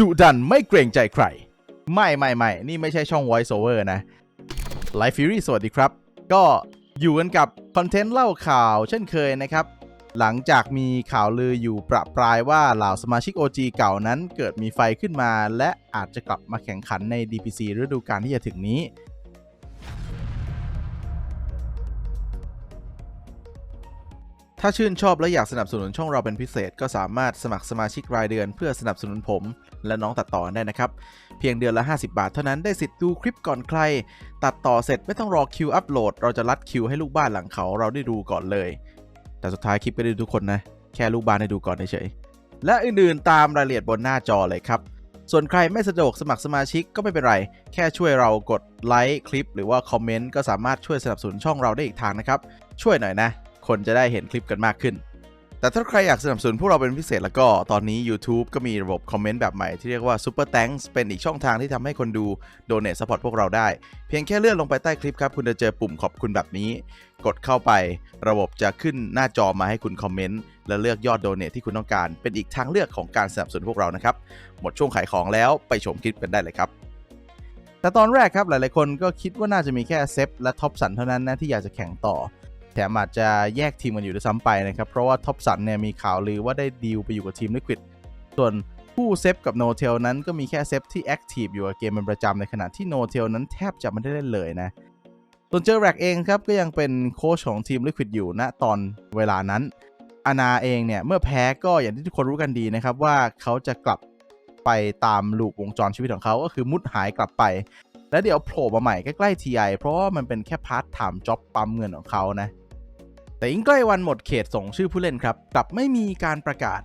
ดุดันไม่เกรงใจใคร ไม่ไม่ไม่นี่ไม่ใช่ช่อง Voice Over นะ Life Fury สวัสดีครับ ก็อยู่กันกับคอนเทนต์เล่าข่าวเช่นเคยนะครับ หลังจากมีข่าวลืออยู่ประปรายว่าเหล่าสมาชิก OG เก่านั้นเกิดมีไฟขึ้นมา และอาจจะกลับมาแข่งขันใน DPC ฤดูกาลที่จะถึงนี้ ถ้าชื่นชอบและอยากสนับสนุนช่องเราเป็นพิเศษ ก็สามารถสมัครสมาชิกรายเดือนเพื่อสนับสนุนผม และน้องตัดต่อได้นะครับ เพียงเดือนละ 50 บาทเท่านั้นได้สิทธิ์ดูคลิปก่อนใคร ตัดต่อเสร็จไม่ต้องรอคิวอัปโหลด เราจะรัดคิวให้ลูกบ้านหลังเขาเราได้ดูก่อนเลย แต่สุดท้ายคลิปได้ดูทุกคนนะ แค่ลูกบ้านได้ดูก่อนเฉยๆและอื่นๆตามรายละเอียดบนหน้าจอเลยครับส่วนใครไม่สะดวกสมัครสมาชิกก็ไม่เป็นไร แค่ช่วยเรากดไลค์คลิป หรือว่าคอมเมนต์ก็สามารถช่วยสนับสนุนช่องเราได้อีกทางนะครับ ช่วยหน่อยนะ คนจะได้เห็นคลิปกันมากขึ้น แต่ถ้าใครอยากสนับสนุนพวกเราเป็นพิเศษแล้วก็ตอนนี้ YouTube ก็มีระบบคอมเมนต์แบบใหม่ที่เรียกว่า Super Thanks เป็นอีกช่องทางที่ทำให้คนดู Donate Support พวกเราได้ เพียงแค่เลื่อนลงไปใต้คลิปครับ คุณจะเจอปุ่มขอบคุณแบบนี้ กดเข้าไประบบจะขึ้นหน้าจอมาให้คุณคอมเมนต์และเลือกยอด Donate ที่คุณต้องการ เป็นอีกทางเลือกของการสนับสนุนพวกเรานะครับหมดช่วงขายของแล้วไปชมคลิปกันได้เลยครับแต่ตอนแรกครับหลาย ๆ คนก็คิดว่าน่าจะมีแค่เซฟและท็อปสันเท่านั้นนะที่อยากจะแข่งต่อ แถมอาจจะแยกทีมกันอยู่ด้วยซ้ำไปนะครับ เพราะว่าท็อปสันเนี่ยมีข่าวลือว่าได้ดีลไปอยู่กับทีมลิควิดส่วนผู้เซฟกับโนเทลนั้นก็มีแค่เซฟที่แอคทีฟอยู่กับเกมเป็นประจำในขณะที่โนเทลนั้นแทบจะไม่ได้เล่นเลยนะส่วนเจอแร็กเองครับก็ยังเป็นโค้ชของทีมลิควิดอยู่ณตอนเวลานั้นอานาเองเนี่ยเมื่อแพ้ก็อย่างที่ทุกคนรู้กันดีนะครับว่าเขาจะกลับไปตามลูปวงจรชีวิตของเขาก็คือมุดหายกลับไป แล้วเดี๋ยวโผล่มาใหม่ใกล้ๆ TI เพราะว่ามันเป็นแค่พาร์ทไทม์จ็อบปั๊มเงินของเขานะ แต่ยิ่งใกล้วันหมดเขตส่งชื่อผู้เล่นครับกลับไม่มีการประกาศ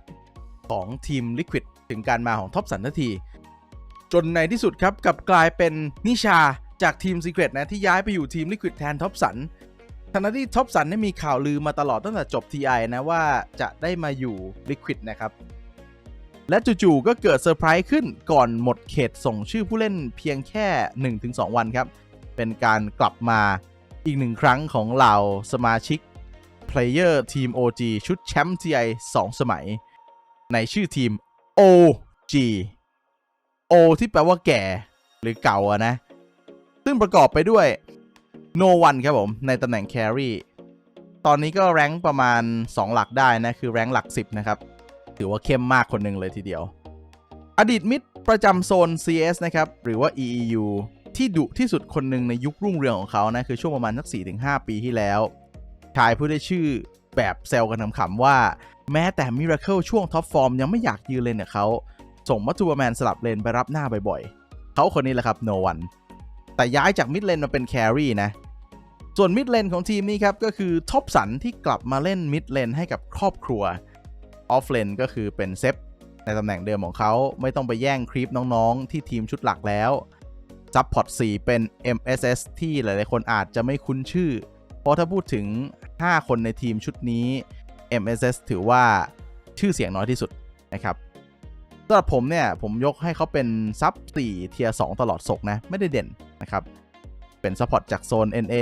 ของทีม Liquid ถึงการมาของท็อปสันทันที จนในที่สุดครับกลับกลายเป็นนิชาจากทีม Secret นะที่ย้ายไปอยู่ทีม Liquid แทนท็อปสันทันที่ท็อปสันได้มีข่าวลือมาตลอดตั้งแต่จบ TI นะว่าจะได้มาอยู่ Liquid นะครับ และจู่ๆก็เกิดเซอร์ไพรส์ขึ้นก่อนหมดเขตส่งชื่อผู้เล่นเพียงแค่ 1-2 วันครับ เป็นการกลับมาอีกหนึ่งครั้งของเหล่าสมาชิก Player ทีม OG ชุดแชมป์ TI 2 สมัย ในชื่อทีม OG O ที่แปลว่าแก่หรือเก่าอะนะ ซึ่งประกอบไปด้วย No One ครับผม ในตำแหน่ง Carry ตอนนี้ก็แรงค์ประมาณ 2 หลักได้นะ คือแรงค์หลัก 10 นะครับ ถือว่าเข้มมากคนหนึ่งเลยทีเดียว อดีตมิดประจำโซน CS นะครับ หรือว่า EEU ที่ดุที่สุดคนหนึ่งในยุครุ่งเรืองของเขานะ คือช่วงประมาณสัก4-5 ปีที่แล้ว ชายผู้ได้ชื่อแบบแซวกันขำๆว่า แม้แต่มิราเคิลช่วงท็อปฟอร์มยังไม่อยากยืนเลนกับเขาส่งมัตตูแมนสลับเลนไปรับหน้าบ่อยๆ เขาคนนี้แหละครับโนวันแต่ย้ายจากมิดเลนมาเป็นแครี่นะ ส่วนมิดเลนของทีมนี้ครับ ก็คือท็อปสันที่กลับมาเล่นมิดเลนให้กับครอบครัว ออฟเลนก็คือเป็นเซฟในตำแหน่งเดิมของเขาไม่ต้องไปแย่งครีปน้องๆ ที่ทีมชุดหลักแล้วซับพอร์ต4เป็น MSS ที่หลายๆคนอาจจะไม่คุ้นชื่อ เพราะถ้าพูดถึง 5 คนในทีมชุดนี้ MSS ถือว่าชื่อเสียงน้อยที่สุดนะครับสำหรับผมเนี่ย ผมยกให้เขาเป็นซับ4เทียร์2ตลอดศกนะ ไม่ได้เด่นนะครับ เป็นซัพพอร์ตจากโซน NA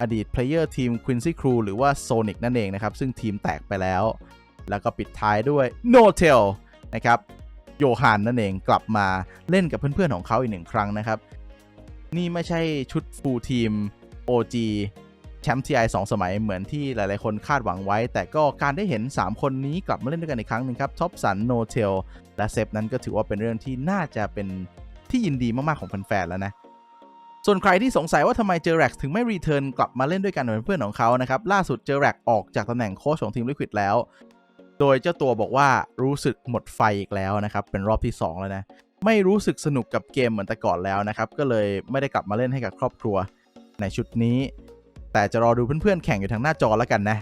อดีตเพลเยอร์ทีม Quincy Crew หรือว่า Sonic นั่นเองนะครับ ซึ่งทีมแตกไปแล้ว แล้วก็ปิดท้ายด้วย No t e l นะครับโยฮานนั่นเองกลับมาเล่นกับเพื่อนๆของเขาอีกหนึ่งครั้งนะครับ นี่ไม่ใช่ชุดฟูลทีม OG แชมป์ TI 2 สมัยเหมือนที่หลายๆ คนคาดหวังไว้ แต่ก็การได้เห็น 3 คนนี้กลับมาเล่นด้วยกันอีกครั้งหนึ่งครับท็อปสันโนเทลและเซฟนั้นก็ถือว่าเป็นเรื่องที่น่าจะเป็นที่ยินดีมาก ๆ ของแฟน ๆ แล้วนะ ส่วนใครที่สงสัยว่าทำไมเจอแร็กถึงไม่รีเทิร์นกลับมาเล่นด้วยกันเป็นเพื่อนของเขานะครับล่าสุดเจอแร็กออกจากตำแหน่งโค้ชของทีมลิควิดแล้ว โดยเจ้าตัวบอกว่ารู้สึกหมดไฟอีกแล้วนะครับเป็นรอบที่ 2 แล้วนะไม่รู้สึกสนุกกับเกมเหมือนแต่ก่อนแล้วนะครับก็เลยไม่ได้กลับมาเล่นให้กับครอบครัวในชุดนี้ แต่จะรอดูเพื่อนๆแข่งอยู่ทางหน้าจอแล้วกันนะ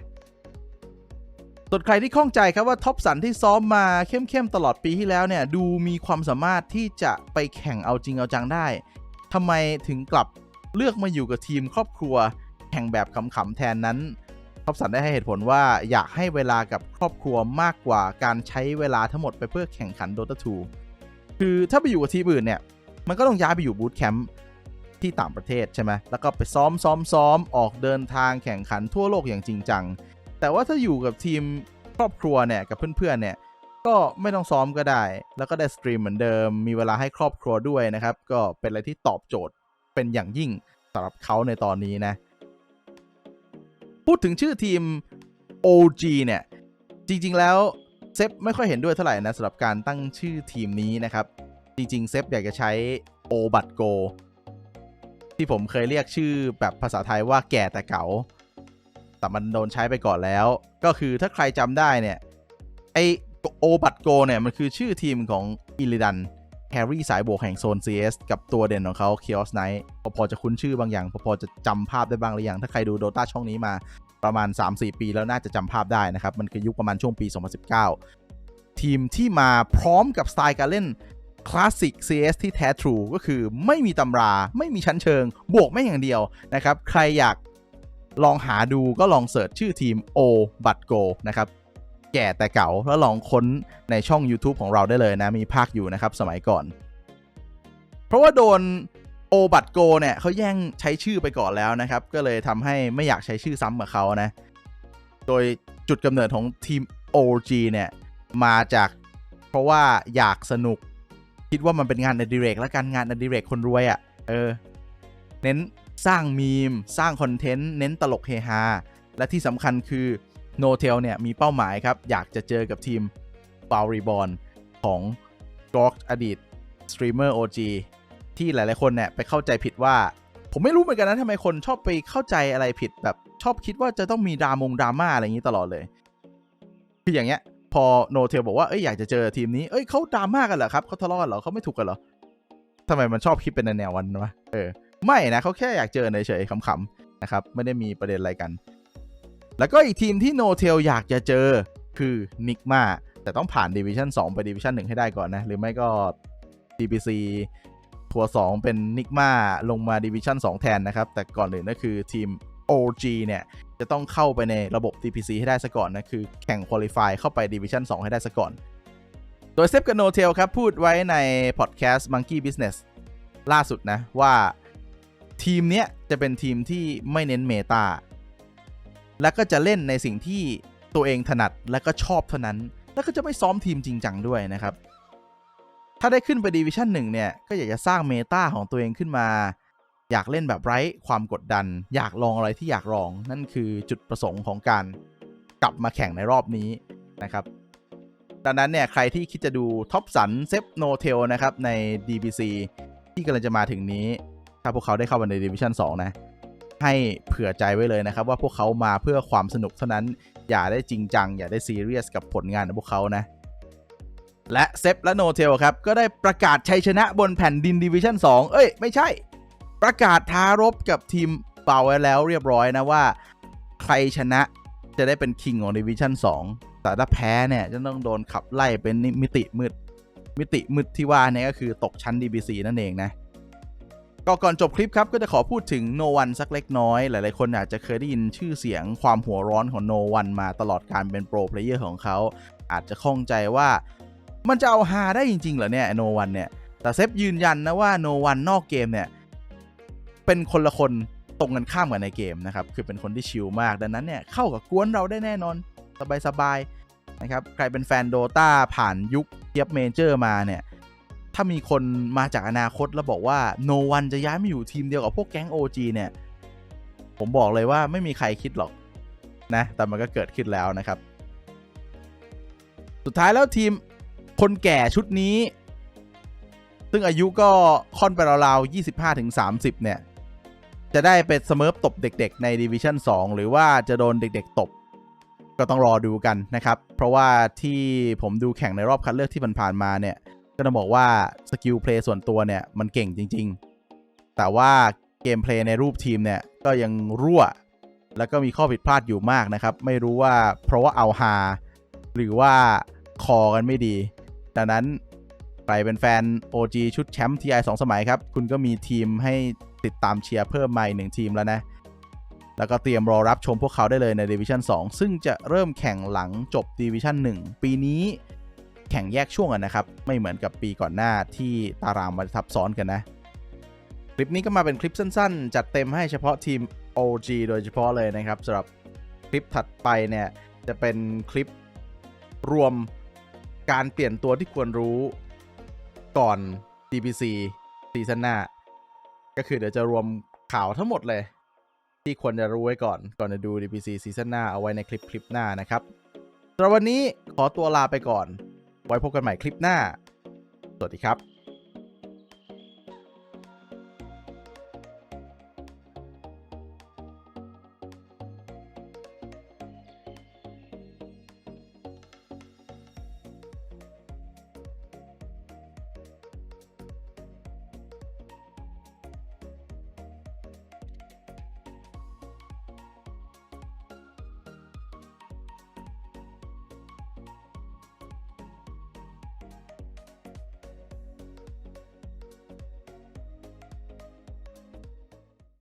ส่วนใครที่ข้องใจครับว่าท็อปสันที่ซ้อมมาเข้มๆตลอดปีที่แล้วเนี่ยดูมีความสามารถที่จะไปแข่งเอาจริงเอาจังได้ทำไมถึงกลับเลือกมาอยู่กับทีมครอบครัวแข่งแบบขำๆแทนนั้นท็อปสันได้ให้เหตุผลว่าอยากให้เวลากับครอบครัวมากกว่าการใช้เวลาทั้งหมดไปเพื่อแข่งขัน Dota 2คือถ้าไปอยู่กับทีมอื่นเนี่ยมันก็ต้องย้ายไปอยู่บูตแคมป์ ที่ต่างประเทศใช่ไหมแล้วก็ไปซ้อมซ้อมซ้อมออกเดินทางแข่งขันทั่วโลกอย่างจริงจัง แต่ว่าถ้าอยู่กับทีมครอบครัวเนี่ยกับเพื่อนๆเนี่ยก็ไม่ต้องซ้อมก็ได้ แล้วก็ได้สตรีมเหมือนเดิม มีเวลาให้ครอบครัวด้วยนะครับ ก็เป็นอะไรที่ตอบโจทย์เป็นอย่างยิ่งสำหรับเขาในตอนนี้นะ พูดถึงชื่อทีม OG เนี่ย จริงๆแล้วเซฟไม่ค่อยเห็นด้วยเท่าไหร่นะสำหรับการตั้งชื่อทีมนี้นะครับ จริงๆเซฟอยากจะใช้ O บัตโก ที่ผมเคยเรียกชื่อแบบภาษาไทยว่าแก่แต่เก๋าแต่มันโดนใช้ไปก่อนแล้ว ก็คือถ้าใครจำได้เนี่ย ไอโอบัตโกเนี่ย มันคือชื่อทีมของอิลิดันแฮร์รี่สายบวกแห่งโซน CS กับตัวเด่นของเขาเคียสไนท์พอจะคุ้นชื่อบางอย่าง พอจะจำภาพได้บ้างหรือยัง ถ้าใครดูโดตาช่องนี้มาประมาณ 3-4 ปีแล้วน่าจะจำภาพได้นะครับ มันคือยุคประมาณช่วงปี 2019 ทีมที่มาพร้อมกับสไตล์การเล่น คลาสสิก CS ที่แท้ทรูก็คือไม่มีตำราไม่มีชั้นเชิง บวกไม่อย่างเดียวนะครับ ใครอยากลองหาดูก็ลองเสิร์ชชื่อทีม O บัตโกนะครับ แก่แต่เก่าแล้วลองค้นในช่อง YouTube ของเราได้เลยนะ มีภาคอยู่นะครับสมัยก่อน เพราะว่าโดนโอบัตโกเนี่ยเขาแย่งใช้ชื่อไปก่อนแล้วนะครับ ก็เลยทำให้ไม่อยากใช้ชื่อซ้ำกับเขานะ โดยจุดกำเนิดของทีม OG เนี่ย มาจากเพราะว่าอยากสนุก คิดว่ามันเป็นงานอดิเรกและการงานอดิเรกคนรวยอะ่ะ เออ เน้นสร้างมีม สร้างคอนเทนต์ เน้นตลกเฮฮา และที่สำคัญคือโนเทลเนี่ย มีเป้าหมายครับ อยากจะเจอกับทีมบารีบอลของกอกอดีตสตรีมเมอร์ OG ที่หลาย ๆ คนเนี่ย ไปเข้าใจผิดว่า ผมไม่รู้เหมือนกันนะทำไมคนชอบไปเข้าใจอะไรผิดแบบชอบคิดว่าจะต้องมีดรามงดราม่าอะไรอย่างนี้ตลอดเลย คืออย่างเงี้ย พอโนเทลบอกว่าเอ้ยอยากจะเจอทีมนี้เอ้ยเขาดราม่ากันเหรอครับเขาทะเลาะกันเหรอเขาไม่ถูกกันเหรอทำไมมันชอบคิดเป็นแนววันวะเออไม่นะเขาแค่อยากเจอเฉยๆขำๆนะครับไม่ได้มีประเด็นอะไรกัน แล้วก็อีกทีมที่โนเทลอยากจะเจอคือนิกมาแต่ต้องผ่านดิวิชั่น2ไปดิวิชั่น1ให้ได้ก่อนนะ หรือไม่ก็ DBC ทัวร์2เป็นนิกมาลงมาดิวิชั่น2 แทนนะครับ แต่ก่อนอื่นก็คือทีม OG เนี่ย จะต้องเข้าไปในระบบ DPC ให้ได้ซะก่อนนะ คือแข่งคุริฟายเข้าไปดิวิชั่น2 ให้ได้ซะก่อน โดยเซฟกับโนเทลครับ พูดไว้ในพอดแคสต์ Monkey Business ล่าสุดนะ ว่าทีมเนี้ยจะเป็นทีมที่ไม่เน้นเมตาและก็จะเล่นในสิ่งที่ตัวเองถนัดและก็ชอบเท่านั้น แล้วก็จะไม่ซ้อมทีมจริงจังด้วยนะครับ ถ้าได้ขึ้นไปดิวิชั่นหนึ่งเนี่ย ก็อยากจะสร้างเมตาของตัวเองขึ้นมา อยากเล่นแบบไร้ความกดดัน อยากลองอะไรที่อยากลอง นั่นคือจุดประสงค์ของการกลับมาแข่งในรอบนี้นะครับดังนั้นเนี่ยใครที่คิดจะดูท็อปสันเซฟโนเทลนะครับใน DBC ที่กำลังจะมาถึงนี้ ถ้าพวกเขาได้เข้ามาในดิวิชั่น2นะ ให้เผื่อใจไว้เลยนะครับ ว่าพวกเขามาเพื่อความสนุกเท่านั้น อย่าได้จริงจัง อย่าได้ซีเรียสกับผลงานของพวกเขานะ และเซฟและโนเทลครับ ก็ได้ประกาศชัยชนะบนแผ่นดินดิวิชั่น2เอ้ย ไม่ใช่ ประกาศท้ารบกับทีมเป่าไว้แล้วเรียบร้อยนะว่า ใครชนะจะได้เป็นคิงของดิวิชั่น2แต่ถ้าแพ้เนี่ยจะต้องโดนขับไล่เป็นมิติมืด มิติมืดที่ว่าเนี่ยก็คือตกชั้น DBC นั่นเองนะก็ก่อนจบคลิปครับก็จะขอพูดถึงโนวันสักเล็กน้อย หลายๆ คนอาจจะเคยได้ยินชื่อเสียงความหัวร้อนของโนวันมาตลอดการเป็นโปรเพลเยอร์ของเขา อาจจะข้องใจว่ามันจะเอาฮาได้จริง ๆ เหรอเนี่ยโนวันเนี่ย แต่เซฟยืนยันนะว่าโนวันนอกเกมเนี่ย เป็นคนละคนตรงกันข้ามกับในเกมนะครับ คือเป็นคนที่ชิลมากดังนั้นเนี่ยเข้ากับกวนเราได้แน่นอนสบายๆนะครับใครเป็นแฟนโดตาผ่านยุคเทียบเมเจอร์มาเนี่ยถ้ามีคนมาจากอนาคตแล้วบอกว่าโนวันจะย้ายมาอยู่ทีมเดียวกับพวกแก๊ง OG เนี่ย ผมบอกเลยว่าไม่มีใครคิดหรอกนะ แต่มันก็เกิดขึ้นแล้วนะครับ สุดท้ายแล้วทีมคนแก่ชุดนี้ ซึ่งอายุก็ค่อนไปราวๆ25-30 เนี่ย จะได้เป็นเสมอตบเด็กๆ ในดิวิชั่น2 หรือว่าจะโดนเด็กๆ ตบ ก็ต้องรอดูกันนะครับ เพราะว่าที่ผมดูแข่งในรอบคัดเลือกที่ผ่านๆมาเนี่ย ก็ต้องบอกว่าสกิลเพลย์ส่วนตัวเนี่ยมันเก่งจริงๆ แต่ว่าเกมเพลย์ในรูปทีมเนี่ยก็ยังรั่ว แล้วก็มีข้อผิดพลาดอยู่มากนะครับ ไม่รู้ว่าเพราะว่าเอาฮาหรือว่าคอกันไม่ดีดังนั้น ใครเป็นแฟน OG ชุดแชมป์ TI 2 สมัยครับ คุณก็มีทีมให้ติดตามเชียร์เพิ่มมาอีกหนึ่งทีมแล้วนะ แล้วก็เตรียมรอรับชมพวกเขาได้เลยใน Division 2 ซึ่งจะเริ่มแข่งหลังจบ Division 1 ปีนี้แข่งแยกช่วงกันนะครับ ไม่เหมือนกับปีก่อนหน้าที่ตารางมาทับซ้อนกันนะ คลิปนี้ก็มาเป็นคลิปสั้นๆ จัดเต็มให้เฉพาะทีม OG โดยเฉพาะเลยนะครับสำหรับคลิปถัดไปเนี่ย จะเป็นคลิปรวมการเปลี่ยนตัวที่ควรรู้ ก่อน DPC ซีซั่นหน้า ก็คือเดี๋ยวจะรวมข่าวทั้งหมดเลย ที่ควรจะรู้ไว้ก่อนก่อนจะดู DPC ซีซั่นหน้าเอาไว้ในคลิปคลิปหน้านะครับสำหรับวันนี้ขอตัวลาไปก่อน ไว้พบกันใหม่คลิปหน้า สวัสดีครับ